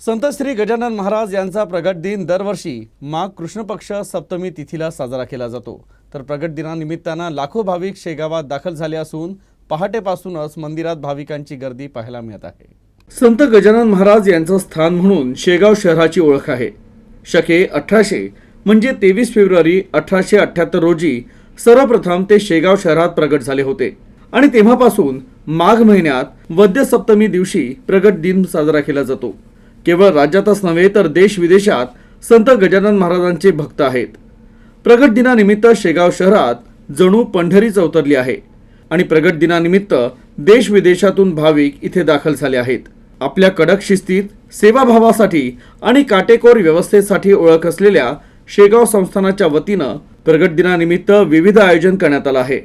संत श्री गजानन महाराज यांचा प्रगट दिन दरवर्षी माघ कृष्णपक्ष सप्तमी तिथीला साजरा केला जातो. तर प्रगट दिनानिमित्तानं लाखो भाविक शेगावात दाखल झाले असून पहाटेपासूनच मंदिरात भाविकांची गर्दी पाहायला मिळत आहे. संत गजानन महाराज यांचं स्थान म्हणून शेगाव शहराची ओळख आहे. शके अठराशे म्हणजे तेवीस फेब्रुवारी अठराशे अठ्ठ्याहत्तर रोजी सर्वप्रथम ते शेगाव शहरात प्रगट झाले होते. आणि तेव्हापासून माघ महिन्यात वद्य सप्तमी दिवशी प्रगट दिन साजरा केला जातो. केवळ राज्यातच नव्हे तर देश विदेशात संत गजानन महाराजांचे भक्त आहेत. प्रगट दिनानिमित्त शेगाव शहरात जणू पंढरीच अवतरली आहे आणि प्रगट दिनानिमित्त देश विदेशातून भाविक इथे दाखल झाले आहेत. आपल्या कडक शिस्तीत सेवाभावासाठी आणि काटेकोर व्यवस्थेसाठी ओळख असलेल्या शेगाव संस्थानाच्या वतीनं प्रगट दिनानिमित्त विविध आयोजन करण्यात आलं आहे.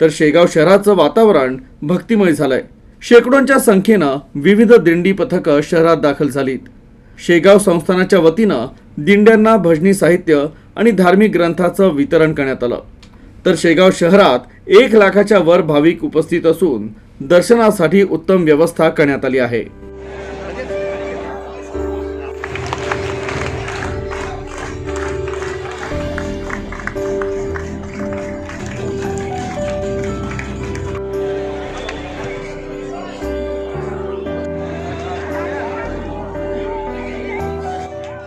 तर शेगाव शहराचं वातावरण भक्तिमय झालंय. शेकडोंच्या संख्येनं विविध दिंडी पथकं शहरात दाखल झालीत. शेगाव संस्थानाच्या वतीनं दिंड्यांना भजनी साहित्य आणि धार्मिक ग्रंथाचं वितरण करण्यात आलं. तर शेगाव शहरात एक लाखाच्या वर भाविक उपस्थित असून दर्शनासाठी उत्तम व्यवस्था करण्यात आली आहे.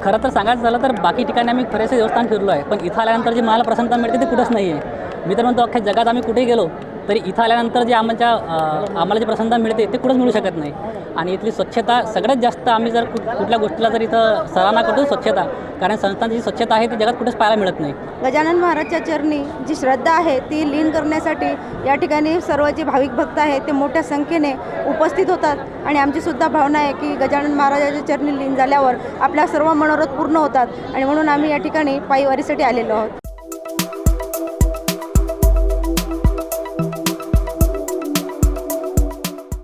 खरं तर सांगायचं झालं तर बाकी ठिकाणी आम्ही बरेचसे देवस्थान फिरलो आहे. पण इथं आल्यानंतर जी मला प्रसन्नता मिळते ती कुठंच नाही आहे मी तर म्हणतो अख्ख्या जगात आम्ही कुठेही गेलो तरी इथं आल्यानंतर जे आमच्या आम्हाला जे प्रसन्नता मिळते ते कुठंच मिळू शकत नाही. आणि इथली स्वच्छता सगळ्यात जास्त आम्ही जर कुठ कुठल्या गोष्टीला जर इथं सराहना करतो स्वच्छता कारण संस्थांची जी स्वच्छता आहे ती जगात कुठेच पाहायला मिळत नाही. गजानन महाराजच्या चरणी जी श्रद्धा आहे ती लीन करण्यासाठी या ठिकाणी सर्व जे भाविक भक्त आहेत ते मोठ्या संख्येने उपस्थित होतात. आणि आमची सुद्धा भावना आहे की गजानन महाराजाच्या चरणी लीन झाल्यावर आपल्या सर्व मनोरथ पूर्ण होतात. आणि म्हणून आम्ही या ठिकाणी पायी वारीसाठी आलेलो आहोत.